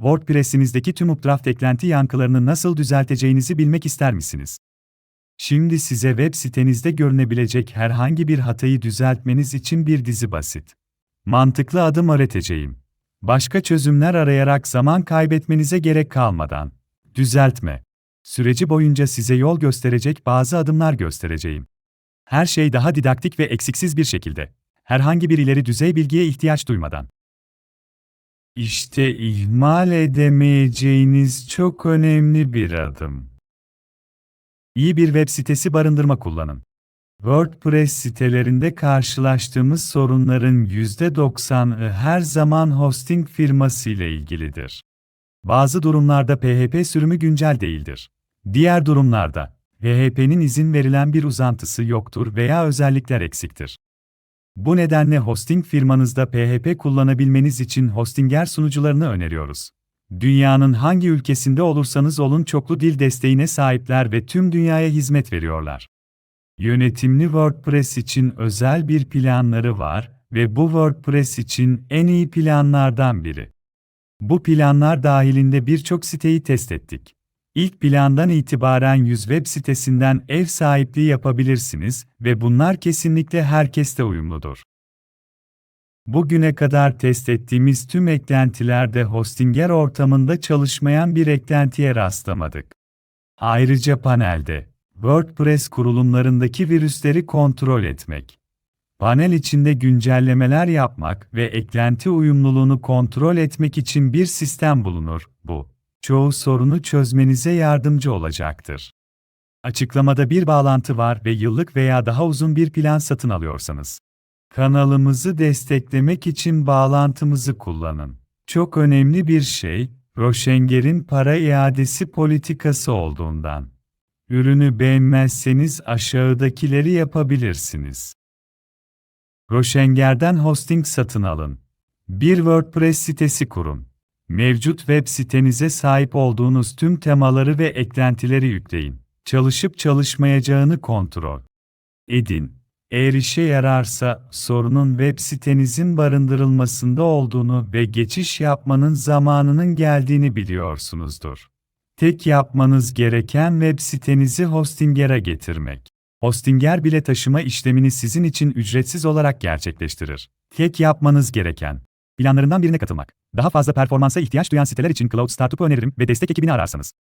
WordPress'inizdeki tüm Updraft eklenti yankılarını nasıl düzelteceğinizi bilmek ister misiniz? Şimdi size web sitenizde görünebilecek herhangi bir hatayı düzeltmeniz için bir dizi basit, mantıklı adım öğreteceğim. Başka çözümler arayarak zaman kaybetmenize gerek kalmadan. Düzeltme. Süreci boyunca size yol gösterecek bazı adımlar göstereceğim. Her şey daha didaktik ve eksiksiz bir şekilde. Herhangi bir ileri düzey bilgiye ihtiyaç duymadan. İşte ihmal edemeyeceğiniz çok önemli bir adım. İyi bir web sitesi barındırma kullanın. WordPress sitelerinde karşılaştığımız sorunların %90'ı her zaman hosting firması ile ilgilidir. Bazı durumlarda PHP sürümü güncel değildir. Diğer durumlarda, PHP'nin izin verilen bir uzantısı yoktur veya özellikler eksiktir. Bu nedenle hosting firmanızda PHP kullanabilmeniz için Hostinger sunucularını öneriyoruz. Dünyanın hangi ülkesinde olursanız olun çoklu dil desteğine sahipler ve tüm dünyaya hizmet veriyorlar. Yönetimli WordPress için özel bir planları var ve bu WordPress için en iyi planlardan biri. Bu planlar dahilinde birçok siteyi test ettik. İlk plandan itibaren 100 web sitesinden ev sahipliği yapabilirsiniz ve bunlar kesinlikle herkeste uyumludur. Bugüne kadar test ettiğimiz tüm eklentilerde Hostinger ortamında çalışmayan bir eklentiye rastlamadık. Ayrıca panelde WordPress kurulumlarındaki virüsleri kontrol etmek, panel içinde güncellemeler yapmak ve eklenti uyumluluğunu kontrol etmek için bir sistem bulunur. Bu, çoğu sorunu çözmenize yardımcı olacaktır. Açıklamada bir bağlantı var ve yıllık veya daha uzun bir plan satın alıyorsanız, kanalımızı desteklemek için bağlantımızı kullanın. Çok önemli bir şey, Roşenger'in para iadesi politikası olduğundan. Ürünü beğenmezseniz aşağıdakileri yapabilirsiniz. Roşenger'den hosting satın alın. Bir WordPress sitesi kurun. Mevcut web sitenize sahip olduğunuz tüm temaları ve eklentileri yükleyin. Çalışıp çalışmayacağını kontrol edin. Eğer işe yararsa, sorunun web sitenizin barındırılmasında olduğunu ve geçiş yapmanın zamanının geldiğini biliyorsunuzdur. Tek yapmanız gereken web sitenizi Hostinger'e getirmek. Hostinger bile taşıma işlemini sizin için ücretsiz olarak gerçekleştirir. Tek yapmanız gereken planlarından birine katılmak. Daha fazla performansa ihtiyaç duyan siteler için Cloud Startup'ı öneririm ve destek ekibini ararsanız.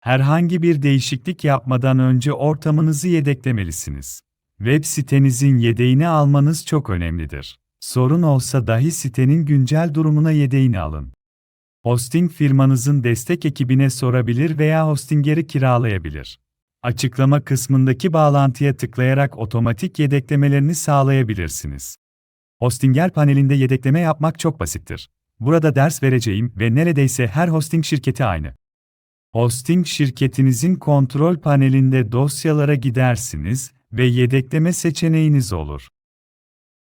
Herhangi bir değişiklik yapmadan önce ortamınızı yedeklemelisiniz. Web sitenizin yedeğini almanız çok önemlidir. Sorun olsa dahi sitenin güncel durumuna yedeğini alın. Hosting firmanızın destek ekibine sorabilir veya Hostinger'i kiralayabilir. Açıklama kısmındaki bağlantıya tıklayarak otomatik yedeklemelerini sağlayabilirsiniz. Hostinger panelinde yedekleme yapmak çok basittir. Burada ders vereceğim ve neredeyse her hosting şirketi aynı. Hosting şirketinizin kontrol panelinde dosyalara gidersiniz ve yedekleme seçeneğiniz olur.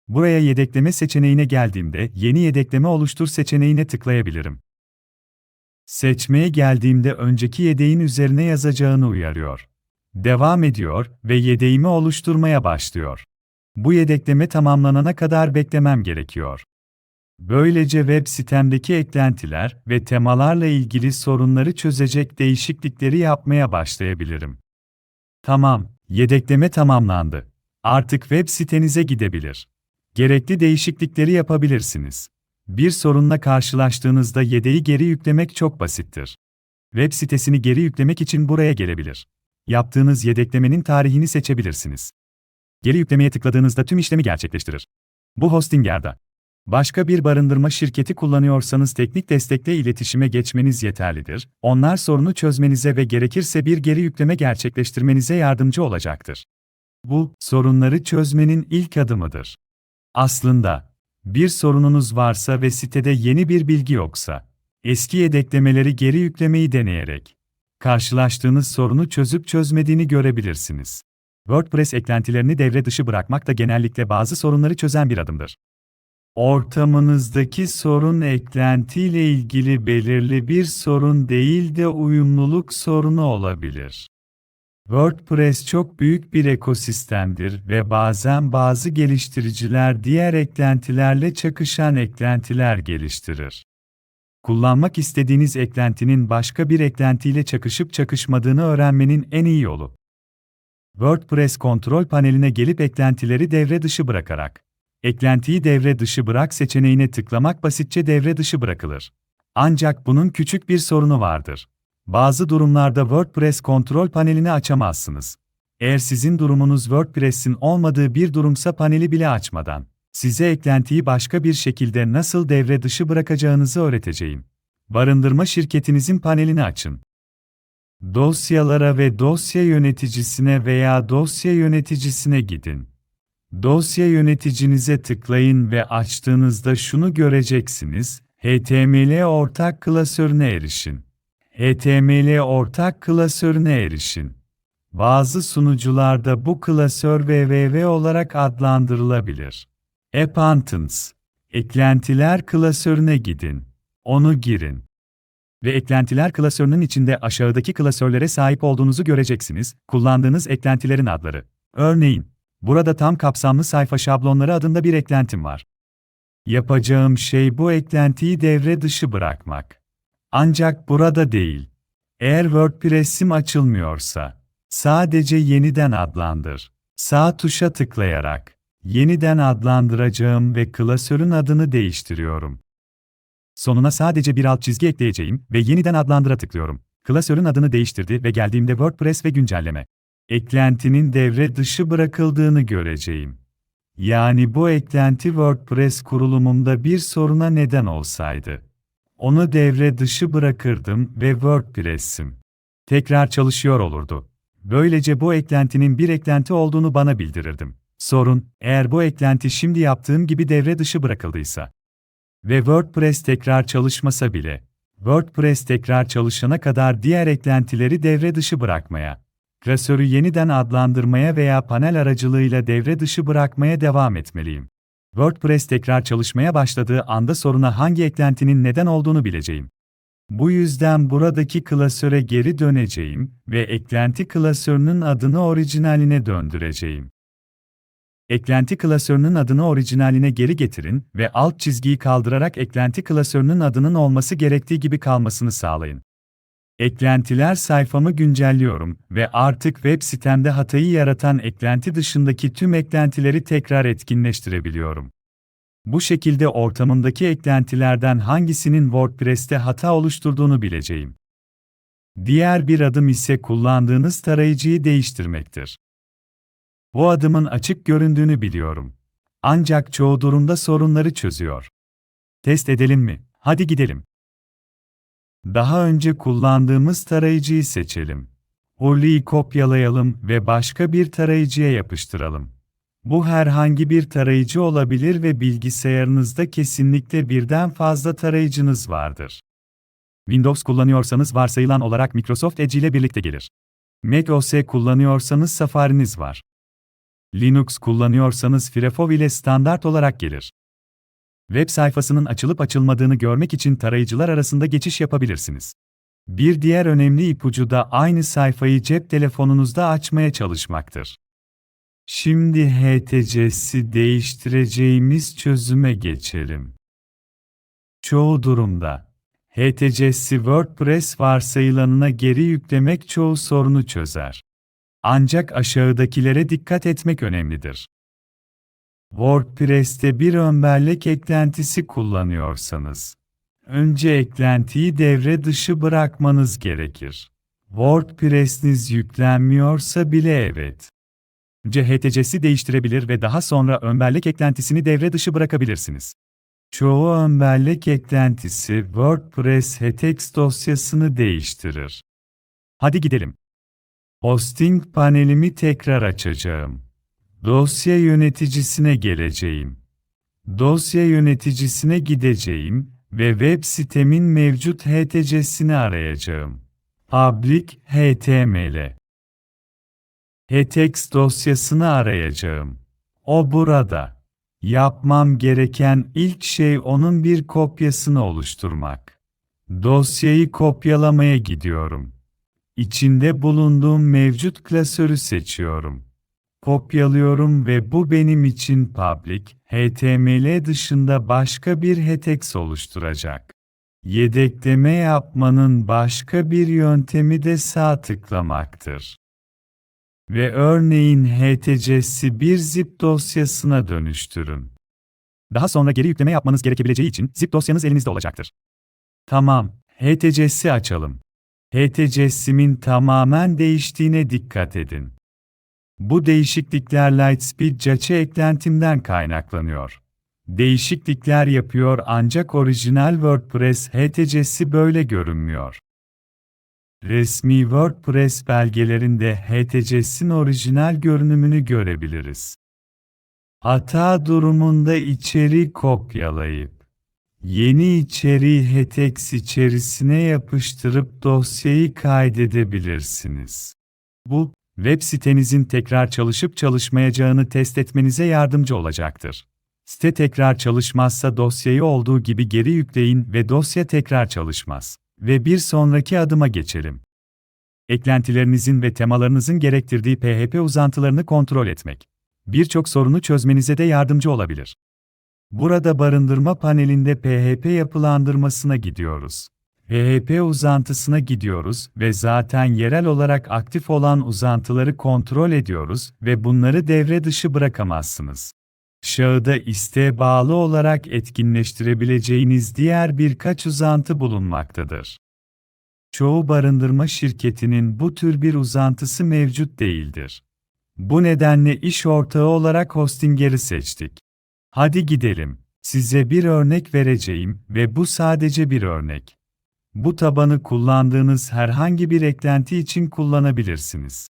Buraya yedekleme seçeneğine geldiğimde yeni yedekleme oluştur seçeneğine tıklayabilirim. Seçmeye geldiğimde önceki yedeğin üzerine yazacağını uyarıyor. Devam ediyor ve yedeğimi oluşturmaya başlıyor. Bu yedekleme tamamlanana kadar beklemem gerekiyor. Böylece web sitemdeki eklentiler ve temalarla ilgili sorunları çözecek değişiklikleri yapmaya başlayabilirim. Tamam, yedekleme tamamlandı. Artık web sitenize gidebilir. Gerekli değişiklikleri yapabilirsiniz. Bir sorunla karşılaştığınızda yedeği geri yüklemek çok basittir. Web sitesini geri yüklemek için buraya gelebilir. Yaptığınız yedeklemenin tarihini seçebilirsiniz. Geri yüklemeye tıkladığınızda tüm işlemi gerçekleştirir. Bu Hostinger'da. Başka bir barındırma şirketi kullanıyorsanız teknik destekle iletişime geçmeniz yeterlidir. Onlar sorunu çözmenize ve gerekirse bir geri yükleme gerçekleştirmenize yardımcı olacaktır. Bu, sorunları çözmenin ilk adımıdır. Aslında, bir sorununuz varsa ve sitede yeni bir bilgi yoksa, eski yedeklemeleri geri yüklemeyi deneyerek, karşılaştığınız sorunu çözüp çözmediğini görebilirsiniz. WordPress eklentilerini devre dışı bırakmak da genellikle bazı sorunları çözen bir adımdır. Ortamınızdaki sorun eklentiyle ilgili belirli bir sorun değil de uyumluluk sorunu olabilir. WordPress çok büyük bir ekosistemdir ve bazen bazı geliştiriciler diğer eklentilerle çakışan eklentiler geliştirir. Kullanmak istediğiniz eklentinin başka bir eklentiyle çakışıp çakışmadığını öğrenmenin en iyi yolu. WordPress kontrol paneline gelip eklentileri devre dışı bırakarak. Eklentiyi devre dışı bırak seçeneğine tıklamak basitçe devre dışı bırakılır. Ancak bunun küçük bir sorunu vardır. Bazı durumlarda WordPress kontrol panelini açamazsınız. Eğer sizin durumunuz WordPress'in olmadığı bir durumsa paneli bile açmadan, size eklentiyi başka bir şekilde nasıl devre dışı bırakacağınızı öğreteceğim. Barındırma şirketinizin panelini açın. Dosyalara ve dosya yöneticisine veya dosya yöneticisine gidin. Dosya yöneticinize tıklayın ve açtığınızda şunu göreceksiniz, HTML ortak klasörüne erişin. HTML ortak klasörüne erişin. Bazı sunucularda bu klasör www olarak adlandırılabilir. Appantons. Eklentiler klasörüne gidin. Onu girin. Ve eklentiler klasörünün içinde aşağıdaki klasörlere sahip olduğunuzu göreceksiniz. Kullandığınız eklentilerin adları. Örneğin, burada tam kapsamlı sayfa şablonları adında bir eklentim var. Yapacağım şey bu eklentiyi devre dışı bırakmak. Ancak burada değil. Eğer WordPress'im açılmıyorsa, sadece yeniden adlandır. Sağ tuşa tıklayarak, yeniden adlandıracağım ve klasörün adını değiştiriyorum. Sonuna sadece bir alt çizgi ekleyeceğim ve yeniden adlandıra tıklıyorum. Klasörün adını değiştirdi ve geldiğimde WordPress ve güncelleme. Eklentinin devre dışı bırakıldığını göreceğim. Yani bu eklenti WordPress kurulumumda bir soruna neden olsaydı. Onu devre dışı bırakırdım ve WordPress'im tekrar çalışıyor olurdu. Böylece bu eklentinin bir eklenti olduğunu bana bildirirdim. Sorun, eğer bu eklenti şimdi yaptığım gibi devre dışı bırakıldıysa ve WordPress tekrar çalışmasa bile, WordPress tekrar çalışana kadar diğer eklentileri devre dışı bırakmaya, klasörü yeniden adlandırmaya veya panel aracılığıyla devre dışı bırakmaya devam etmeliyim. WordPress tekrar çalışmaya başladığı anda soruna hangi eklentinin neden olduğunu bileceğim. Bu yüzden buradaki klasöre geri döneceğim ve eklenti klasörünün adını orijinaline döndüreceğim. Eklenti klasörünün adını orijinaline geri getirin ve alt çizgiyi kaldırarak eklenti klasörünün adının olması gerektiği gibi kalmasını sağlayın. Eklentiler sayfamı güncelliyorum ve artık web sitemde hatayı yaratan eklenti dışındaki tüm eklentileri tekrar etkinleştirebiliyorum. Bu şekilde ortamındaki eklentilerden hangisinin WordPress'te hata oluşturduğunu bileceğim. Diğer bir adım ise kullandığınız tarayıcıyı değiştirmektir. Bu adımın açık göründüğünü biliyorum. Ancak çoğu durumda sorunları çözüyor. Test edelim mi? Hadi gidelim. Daha önce kullandığımız tarayıcıyı seçelim. Orli'yi kopyalayalım ve başka bir tarayıcıya yapıştıralım. Bu herhangi bir tarayıcı olabilir ve bilgisayarınızda kesinlikle birden fazla tarayıcınız vardır. Windows kullanıyorsanız varsayılan olarak Microsoft Edge ile birlikte gelir. Mac OS kullanıyorsanız Safari'niz var. Linux kullanıyorsanız FreeFOV ile standart olarak gelir. Web sayfasının açılıp açılmadığını görmek için tarayıcılar arasında geçiş yapabilirsiniz. Bir diğer önemli ipucu da aynı sayfayı cep telefonunuzda açmaya çalışmaktır. Şimdi HTC'si değiştireceğimiz çözüme geçelim. Çoğu durumda HTC'si WordPress varsayılanına geri yüklemek çoğu sorunu çözer. Ancak aşağıdakilere dikkat etmek önemlidir. WordPress'te bir ön eklentisi kullanıyorsanız, önce eklentiyi devre dışı bırakmanız gerekir. WordPress'iniz yüklenmiyorsa bile evet. CHTC'si değiştirebilir ve daha sonra ön eklentisini devre dışı bırakabilirsiniz. Çoğu ön eklentisi WordPress HTX dosyasını değiştirir. Hadi gidelim. Hosting panelimi tekrar açacağım. Dosya yöneticisine geleceğim. Dosya yöneticisine gideceğim ve web sitemin mevcut HTTP'sini arayacağım. Public HTML. HTTPS dosyasını arayacağım. O burada. Yapmam gereken ilk şey onun bir kopyasını oluşturmak. Dosyayı kopyalamaya gidiyorum. İçinde bulunduğum mevcut klasörü seçiyorum. Kopyalıyorum ve bu benim için public, HTML dışında başka bir hetex oluşturacak. Yedekleme yapmanın başka bir yöntemi de sağ tıklamaktır. Ve örneğin HTC'si bir zip dosyasına dönüştürün. Daha sonra geri yükleme yapmanız gerekebileceği için zip dosyanız elinizde olacaktır. Tamam, HTC'si açalım. HTC'simin tamamen değiştiğine dikkat edin. Bu değişiklikler Lightspeed Cache eklentimden kaynaklanıyor. Değişiklikler yapıyor ancak orijinal WordPress HTC'si böyle görünmüyor. Resmi WordPress belgelerinde HTC'sin orijinal görünümünü görebiliriz. Hata durumunda içeriği kopyalayıp, yeni içeriği HTX içerisine yapıştırıp dosyayı kaydedebilirsiniz. Bu, web sitenizin tekrar çalışıp çalışmayacağını test etmenize yardımcı olacaktır. Site tekrar çalışmazsa dosyayı olduğu gibi geri yükleyin ve dosya tekrar çalışmaz. Ve bir sonraki adıma geçelim. Eklentilerinizin ve temalarınızın gerektirdiği PHP uzantılarını kontrol etmek. Birçok sorunu çözmenize de yardımcı olabilir. Burada barındırma panelinde PHP yapılandırmasına gidiyoruz. PHP uzantısına gidiyoruz ve zaten yerel olarak aktif olan uzantıları kontrol ediyoruz ve bunları devre dışı bırakamazsınız. Şahıda isteğe bağlı olarak etkinleştirebileceğiniz diğer birkaç uzantı bulunmaktadır. Çoğu barındırma şirketinin bu tür bir uzantısı mevcut değildir. Bu nedenle iş ortağı olarak Hostinger'i seçtik. Hadi gidelim. Size bir örnek vereceğim ve bu sadece bir örnek. Bu tabanı kullandığınız herhangi bir eklenti için kullanabilirsiniz.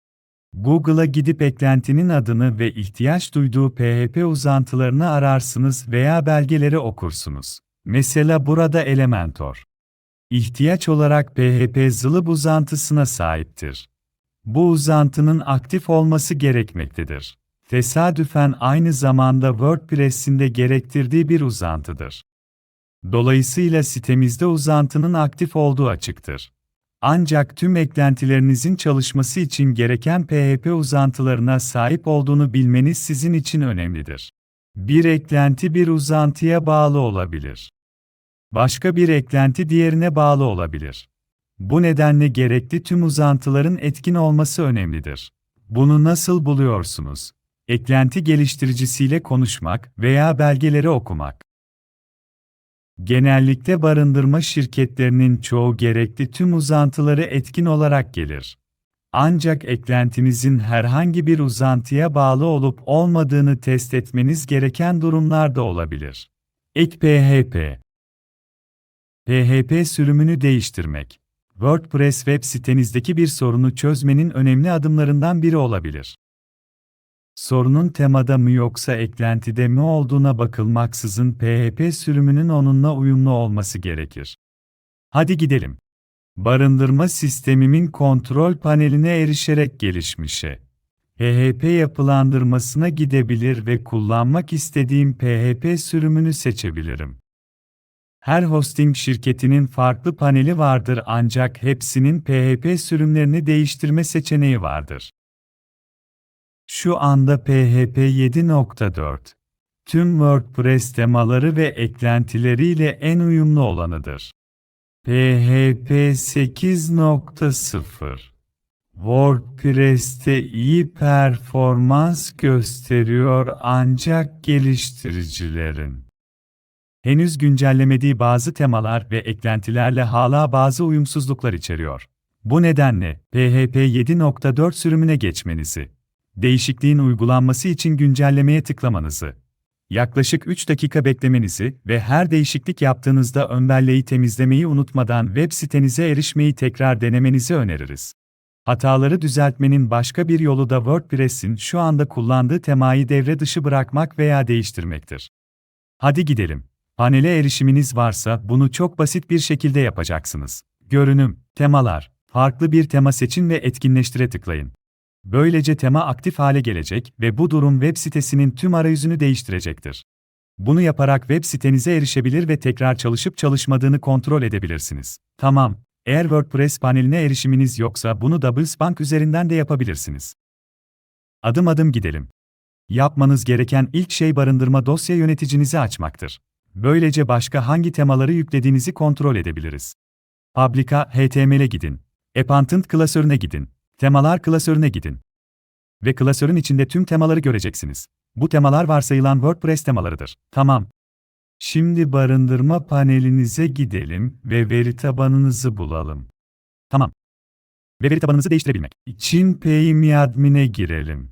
Google'a gidip eklentinin adını ve ihtiyaç duyduğu PHP uzantılarını ararsınız veya belgeleri okursunuz. Mesela burada Elementor. İhtiyaç olarak PHP zılıp uzantısına sahiptir. Bu uzantının aktif olması gerekmektedir. Tesadüfen aynı zamanda WordPress'in de gerektirdiği bir uzantıdır. Dolayısıyla sitemizde uzantının aktif olduğu açıktır. Ancak tüm eklentilerinizin çalışması için gereken PHP uzantılarına sahip olduğunu bilmeniz sizin için önemlidir. Bir eklenti bir uzantıya bağlı olabilir. Başka bir eklenti diğerine bağlı olabilir. Bu nedenle gerekli tüm uzantıların etkin olması önemlidir. Bunu nasıl buluyorsunuz? Eklenti geliştiricisiyle konuşmak veya belgeleri okumak. Genellikle barındırma şirketlerinin çoğu gerekli tüm uzantıları etkin olarak gelir. Ancak eklentinizin herhangi bir uzantıya bağlı olup olmadığını test etmeniz gereken durumlar da olabilir. Ek PHP PHP sürümünü değiştirmek WordPress web sitenizdeki bir sorunu çözmenin önemli adımlarından biri olabilir. Sorunun temada mı yoksa eklentide mi olduğuna bakılmaksızın PHP sürümünün onunla uyumlu olması gerekir. Hadi gidelim. Barındırma sistemimin kontrol paneline erişerek gelişmişe. PHP yapılandırmasına gidebilir ve kullanmak istediğim PHP sürümünü seçebilirim. Her hosting şirketinin farklı paneli vardır ancak hepsinin PHP sürümlerini değiştirme seçeneği vardır. Şu anda PHP 7.4 tüm WordPress temaları ve eklentileriyle en uyumlu olanıdır. PHP 8.0 WordPress'te iyi performans gösteriyor ancak geliştiricilerin henüz güncellemediği bazı temalar ve eklentilerle hala bazı uyumsuzluklar içeriyor. Bu nedenle PHP 7.4 sürümüne geçmenizi değişikliğin uygulanması için güncellemeye tıklamanızı, yaklaşık 3 dakika beklemenizi ve her değişiklik yaptığınızda ön belleği temizlemeyi unutmadan web sitenize erişmeyi tekrar denemenizi öneririz. Hataları düzeltmenin başka bir yolu da WordPress'in şu anda kullandığı temayı devre dışı bırakmak veya değiştirmektir. Hadi gidelim. Panele erişiminiz varsa bunu çok basit bir şekilde yapacaksınız. Görünüm, temalar, farklı bir tema seçin ve etkinleştire tıklayın. Böylece tema aktif hale gelecek ve bu durum web sitesinin tüm arayüzünü değiştirecektir. Bunu yaparak web sitenize erişebilir ve tekrar çalışıp çalışmadığını kontrol edebilirsiniz. Tamam, eğer WordPress paneline erişiminiz yoksa bunu Doublespank üzerinden de yapabilirsiniz. Adım adım gidelim. Yapmanız gereken ilk şey barındırma dosya yöneticinizi açmaktır. Böylece başka hangi temaları yüklediğinizi kontrol edebiliriz. Publica HTML'e gidin. Appendant klasörüne gidin. Temalar klasörüne gidin. Ve klasörün içinde tüm temaları göreceksiniz. Bu temalar varsayılan WordPress temalarıdır. Tamam. Şimdi barındırma panelinize gidelim ve veri tabanınızı bulalım. Tamam. Ve veri tabanınızı değiştirebilmek için PayMe admin'e girelim.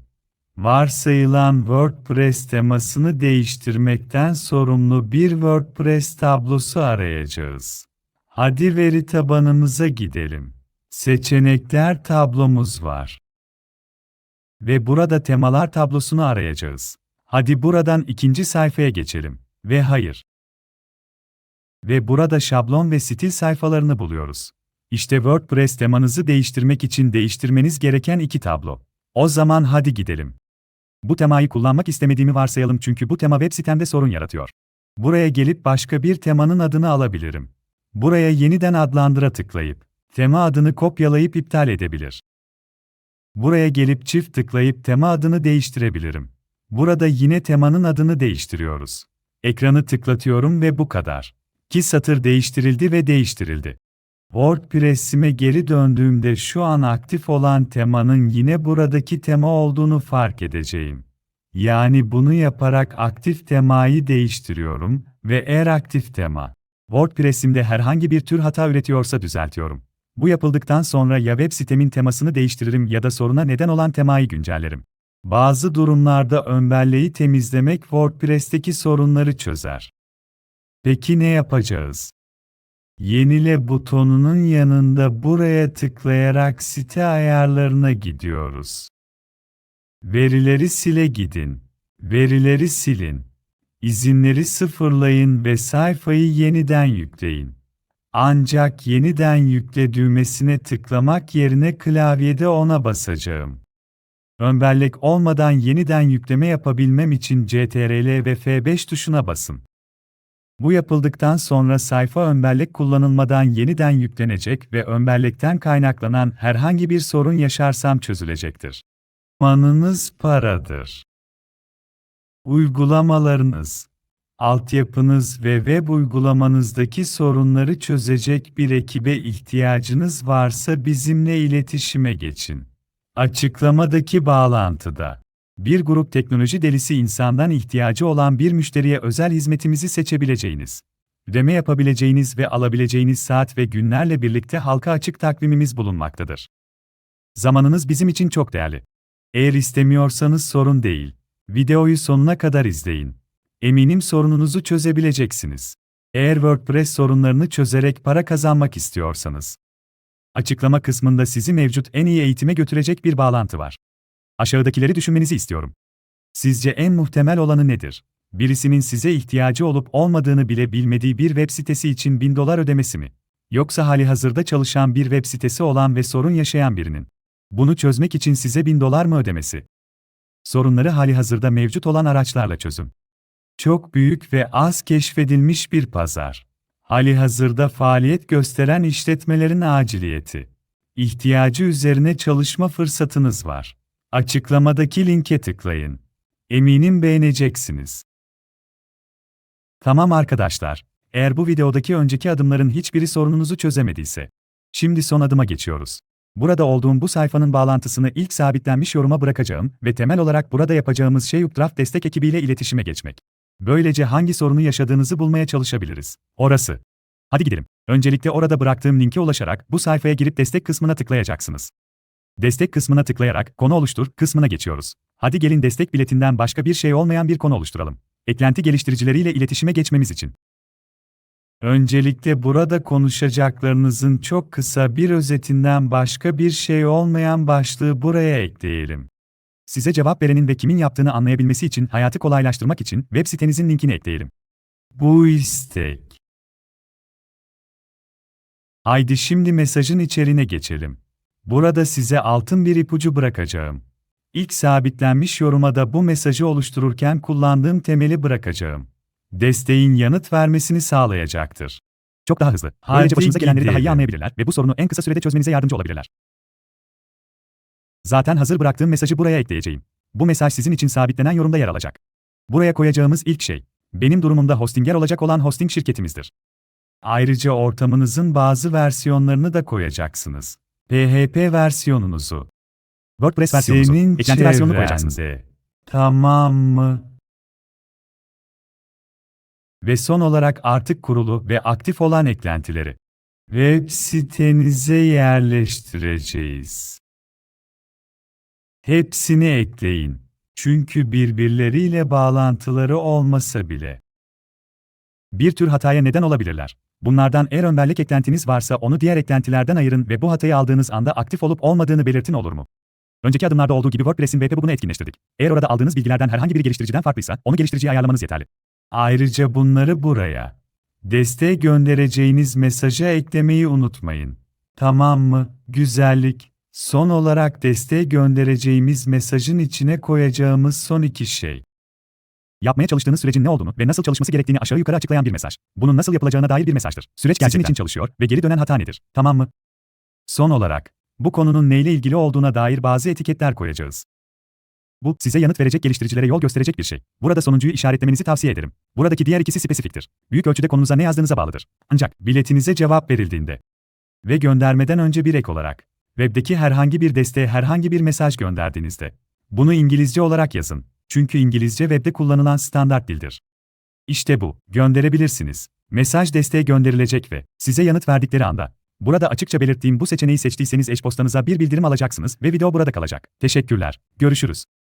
Varsayılan WordPress temasını değiştirmekten sorumlu bir WordPress tablosu arayacağız. Hadi veri tabanımıza gidelim. Seçenekler tablomuz var. Ve burada temalar tablosunu arayacağız. Hadi buradan ikinci sayfaya geçelim. Ve hayır. Ve burada şablon ve stil sayfalarını buluyoruz. İşte WordPress temanızı değiştirmek için değiştirmeniz gereken iki tablo. O zaman hadi gidelim. Bu temayı kullanmak istemediğimi varsayalım çünkü bu tema web sitemde sorun yaratıyor. Buraya gelip başka bir temanın adını alabilirim. Buraya yeniden adlandıra tıklayıp, tema adını kopyalayıp iptal edebilir. Buraya gelip çift tıklayıp tema adını değiştirebilirim. Burada yine temanın adını değiştiriyoruz. Ekranı tıklatıyorum ve bu kadar. Ki satır değiştirildi ve değiştirildi. WordPress'ime geri döndüğümde şu an aktif olan temanın yine buradaki tema olduğunu fark edeceğim. Yani bunu yaparak aktif temayı değiştiriyorum ve eğer aktif tema WordPress'imde herhangi bir tür hata üretiyorsa düzeltiyorum. Bu yapıldıktan sonra ya web sitemin temasını değiştiririm ya da soruna neden olan temayı güncellerim. Bazı durumlarda ön belleği temizlemek WordPress'teki sorunları çözer. Peki ne yapacağız? Yenile butonunun yanında buraya tıklayarak site ayarlarına gidiyoruz. Verileri sile gidin. Verileri silin. İzinleri sıfırlayın ve sayfayı yeniden yükleyin. Ancak yeniden yükle düğmesine tıklamak yerine klavyede ona basacağım. Ön bellek olmadan yeniden yükleme yapabilmem için CTRL ve F5 tuşuna basın. Bu yapıldıktan sonra sayfa ön bellek kullanılmadan yeniden yüklenecek ve ön bellekten kaynaklanan herhangi bir sorun yaşarsam çözülecektir. Manınız paradır. Uygulamalarınız, altyapınız ve web uygulamanızdaki sorunları çözecek bir ekibe ihtiyacınız varsa bizimle iletişime geçin. Açıklamadaki bağlantıda bir grup teknoloji delisi insandan ihtiyacı olan bir müşteriye özel hizmetimizi seçebileceğiniz, ödeme yapabileceğiniz ve alabileceğiniz saat ve günlerle birlikte halka açık takvimimiz bulunmaktadır. Zamanınız bizim için çok değerli. Eğer istemiyorsanız sorun değil. Videoyu sonuna kadar izleyin. Eminim sorununuzu çözebileceksiniz. Eğer WordPress sorunlarını çözerek para kazanmak istiyorsanız. Açıklama kısmında sizi mevcut en iyi eğitime götürecek bir bağlantı var. Aşağıdakileri düşünmenizi istiyorum. Sizce en muhtemel olanı nedir? Birisinin size ihtiyacı olup olmadığını bile bilmediği bir web sitesi için 1000 dolar ödemesi mi? Yoksa hali hazırda çalışan bir web sitesi olan ve sorun yaşayan birinin bunu çözmek için size 1000 dolar mı ödemesi? Sorunları hali hazırda mevcut olan araçlarla çözün. Çok büyük ve az keşfedilmiş bir pazar. Hali hazırda faaliyet gösteren işletmelerin aciliyeti. İhtiyacı üzerine çalışma fırsatınız var. Açıklamadaki linke tıklayın. Eminim beğeneceksiniz. Tamam arkadaşlar. Eğer bu videodaki önceki adımların hiçbiri sorununuzu çözemediyse, şimdi son adıma geçiyoruz. Burada olduğum bu sayfanın bağlantısını ilk sabitlenmiş yoruma bırakacağım ve temel olarak burada yapacağımız şey Updraft destek ekibiyle iletişime geçmek. Böylece hangi sorunu yaşadığınızı bulmaya çalışabiliriz. Orası. Hadi gidelim. Öncelikle orada bıraktığım linke ulaşarak bu sayfaya girip destek kısmına tıklayacaksınız. Destek kısmına tıklayarak konu oluştur kısmına geçiyoruz. Hadi gelin destek biletinden başka bir şey olmayan bir konu oluşturalım. Eklenti geliştiricileriyle iletişime geçmemiz için. Öncelikle burada konuşacaklarınızın çok kısa bir özetinden başka bir şey olmayan başlığı buraya ekleyelim. Size cevap verenin ve kimin yaptığını anlayabilmesi için hayatı kolaylaştırmak için web sitenizin linkini ekleyelim. Bu istek. Haydi şimdi mesajın içeriğine geçelim. Burada size altın bir ipucu bırakacağım. İlk sabitlenmiş yoruma da bu mesajı oluştururken kullandığım temeli bırakacağım. Desteğin yanıt vermesini sağlayacaktır. Çok daha hızlı. Böylece başınıza gelenleri daha iyi anlayabilirler ve bu sorunu en kısa sürede çözmenize yardımcı olabilirler. Zaten hazır bıraktığım mesajı buraya ekleyeceğim. Bu mesaj sizin için sabitlenen yorumda yer alacak. Buraya koyacağımız ilk şey, Benim durumumda hostinger olacak olan hosting şirketimizdir. Ayrıca ortamınızın bazı versiyonlarını da koyacaksınız. PHP versiyonunuzu. WordPress versiyonunuzu, Senin eklenti versiyonunu koyacaksınız. çevrende. Tamam mı? Ve son olarak artık kurulu ve aktif olan eklentileri web sitenize yerleştireceğiz. Hepsini ekleyin. Çünkü birbirleriyle bağlantıları olmasa bile. Bir tür hataya neden olabilirler. Bunlardan eğer ön bellek eklentiniz varsa onu diğer eklentilerden ayırın ve bu hatayı aldığınız anda aktif olup olmadığını belirtin olur mu? Önceki adımlarda olduğu gibi WordPress'in WP bunu etkinleştirdik. Eğer orada aldığınız bilgilerden herhangi bir geliştiriciden farklıysa, onu geliştiriciye ayarlamanız yeterli. Ayrıca bunları buraya, desteğe göndereceğiniz mesaja eklemeyi unutmayın. Tamam mı? Güzellik. Son olarak desteğe göndereceğimiz mesajın içine koyacağımız son iki şey. Yapmaya çalıştığınız sürecin ne olduğunu ve nasıl çalışması gerektiğini aşağı yukarı açıklayan bir mesaj. Bunun nasıl yapılacağına dair bir mesajdır. Süreç gerçekten için çalışıyor ve geri dönen hata nedir? Tamam mı? Son olarak, bu konunun neyle ilgili olduğuna dair bazı etiketler koyacağız. Bu, size yanıt verecek geliştiricilere yol gösterecek bir şey. Burada sonuncuyu işaretlemenizi tavsiye ederim. Buradaki diğer ikisi spesifiktir. Büyük ölçüde konunuza ne yazdığınıza bağlıdır. Ancak, Biletinize cevap verildiğinde ve göndermeden önce bir ek olarak, webdeki herhangi bir desteğe herhangi bir mesaj gönderdiğinizde, bunu İngilizce olarak yazın. Çünkü İngilizce webde kullanılan standart dildir. İşte bu, gönderebilirsiniz. Mesaj desteğe gönderilecek ve size yanıt verdikleri anda, burada açıkça belirttiğim bu seçeneği seçtiyseniz eş postanıza bir bildirim alacaksınız ve video burada kalacak. teşekkürler, görüşürüz.